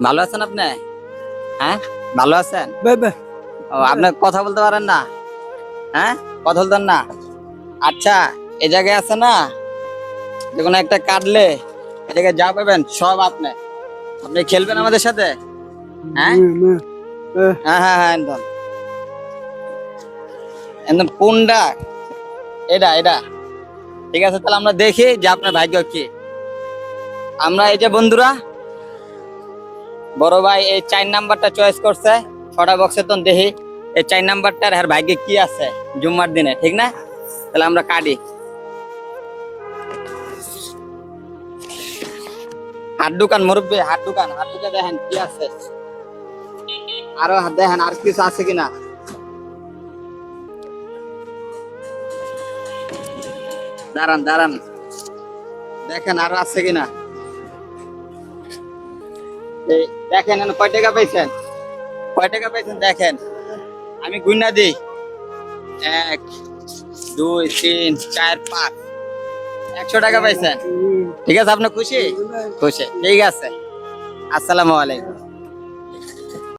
ভালো আছেন আপনি? হ্যাঁ? ভালো আছেন? ও আপনি কথা বলতে পারেন না? হ্যাঁ? কথা বলতেন না? আচ্ছা এ জায়গায় আছে না? যে কোনো একটা কাটলে এ জায়গায় যা পাবেন সব আপনি। আপনি খেলবেন আমাদের সাথে? হ্যাঁ? হ্যাঁ হ্যাঁ হ্যাঁ একদম। একদম কোনটা এটা এটা। ঠিক আছে তাহলে আমরা দেখি যে আপনার ভাগ্য কি। আমরা এই যে বন্ধুরা বড় ভাই, এই চার নাম্বারটা চয়েস করছে। ছটা বক্সে তো দেখি, এই চার নাম্বারটার আর ভাগ্যে কি আছে জুম্মার দিনে, ঠিক না? তাহলে আমরা কাটি। হাট দোকান মুরব্বী হাট দোকান হাট দোকান দেখেন কি আছে। আরও দেখেন, আর কিছু আছে কিনা। দাঁড়ান দাঁড়ান। দেখেন আরও আছে কিনা। দেখেন কয় টাকা পাইছেন? কয় টাকা পাইছেন দেখেন? আমি গুণা দিই। এক, দুই, তিন, চার, পাঁচ। একশো টাকা পাইছেন? ঠিক আছে আপনার খুশি? খুশি। ঠিক আছে। আসসালামু আলাইকুম।